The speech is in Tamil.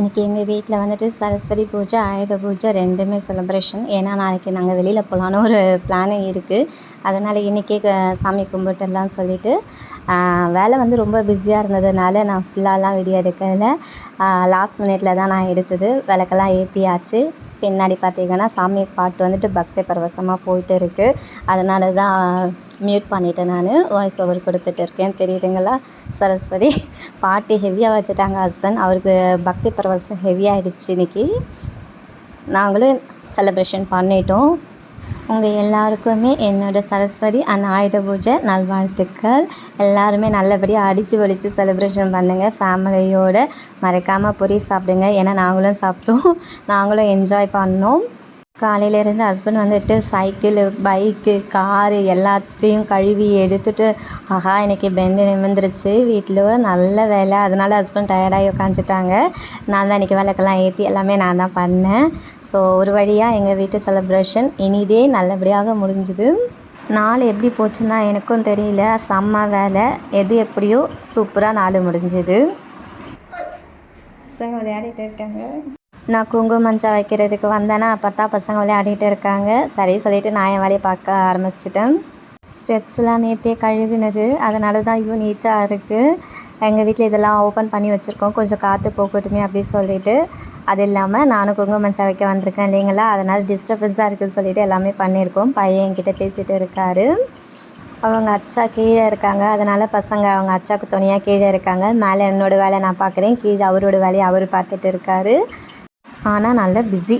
இன்றைக்கி எங்கள் வீட்டில் வந்துட்டு சரஸ்வதி பூஜை ஆயுத பூஜை ரெண்டுமே செலிப்ரேஷன் ஏன்னா நாளைக்கு நாங்கள் வெளியில் போகலான்னு ஒரு பிளானே இருக்குது அதனால் இன்றைக்கே க சாமி கும்பிட்டுடலான்னு சொல்லிவிட்டு வேலை வந்து ரொம்ப பிஸியாக இருந்ததுனால நான் ஃபுல்லாலாம் வீடியோ எடுக்கலை. லாஸ்ட் மினிட்ல தான் நான் எடுத்தது. விளக்கெல்லாம் ஏற்றியாச்சு பின்னாடி பார்த்தீங்கன்னா சாமி பாட்டு வந்துட்டு பக்தி பரவசமாக போயிட்டு இருக்குது அதனால தான் மியூட் பண்ணிவிட்டேன் நான். வாய்ஸ் ஓவர் கொடுத்துட்டு இருக்கேன். தெரியுதுங்களா? சரஸ்வதி பாட்டு ஹெவியாக வச்சுட்டாங்க ஹஸ்பண்ட் அவருக்கு பக்தி பரவசம் ஹெவியாகிடுச்சு இன்றைக்கி நாங்களும் செலப்ரேஷன் பண்ணிட்டோம். உங்கள் எல்லாருக்குமே என்னோடய சரஸ்வதி அண்ட் ஆயுத பூஜை நல்வாழ்த்துக்கள். எல்லாருமே நல்லபடியாக அடித்து ஒழித்து செலிப்ரேஷன் பண்ணுங்கள் ஃபேமிலியோடு மறக்காமல் பொரி சாப்பிடுங்க. ஏன்னா நாங்களும் சாப்பிட்டோம். நாங்களும் என்ஜாய் பண்ணோம். காலையிலேருந்து ஹஸ்பண்ட் வந்துட்டு சைக்கிளு பைக்கு காரு எல்லாத்தையும் கழுவி எடுத்துட்டு ஆஹா இன்னைக்கு பெண்டு நிமிர்ந்துருச்சு. வீட்டில் நல்ல வேலை. அதனால ஹஸ்பண்ட் டயர்டாகி உட்காந்துட்டாங்க நான் தான் இன்றைக்கி விளக்கெல்லாம் ஏற்றி எல்லாமே நான் தான் பண்ணேன். ஸோ ஒரு வழியாக எங்கள் வீட்டு செலப்ரேஷன் இனிதே நல்லபடியாக முடிஞ்சுது. நாள் எப்படி போச்சுன்னா எனக்கும் தெரியல. செம்ம வேலை. எது எப்படியோ சூப்பராக நாள் முடிஞ்சுது. பசங்க விளையாடிட்டு இருக்காங்க. நான் குங்குமம் மஞ்சா வைக்கிறதுக்கு வந்தேன்னா பார்த்தா பசங்க விளையாடிட்டு இருக்காங்க. சரி சொல்லிட்டு நான் என் வேலையை பார்க்க ஆரம்பிச்சிட்டேன். ஸ்டெப்ஸ்லாம் நேற்றே கழுவினது. அதனால தான் ஐயோ நீட்டாக இருக்குது எங்கள் வீட்டில் இதெல்லாம் ஓப்பன் பண்ணி வச்சுருக்கோம். கொஞ்சம் காற்று போகட்டுமே அப்படின்னு சொல்லிட்டு. அது இல்லாமல் நானும் குங்குமம் மஞ்சள் வைக்க வந்திருக்கேன் இல்லைங்களா? அதனால் டிஸ்டர்பன்ஸாக இருக்குதுன்னு சொல்லிட்டு எல்லாமே பண்ணியிருக்கோம். பையன் என்கிட்ட பேசிகிட்டு இருக்காரு. அவங்க அச்சா கீழே இருக்காங்க. அதனால் பசங்க அவங்க அச்சாக்கு துணையாக கீழே இருக்காங்க. மேலே என்னோடய வேலை நான் பார்க்குறேன். கீழே அவரோட வேலையை அவர் பார்த்துட்டு இருக்காரு. ஆனால் நல்ல பிஸி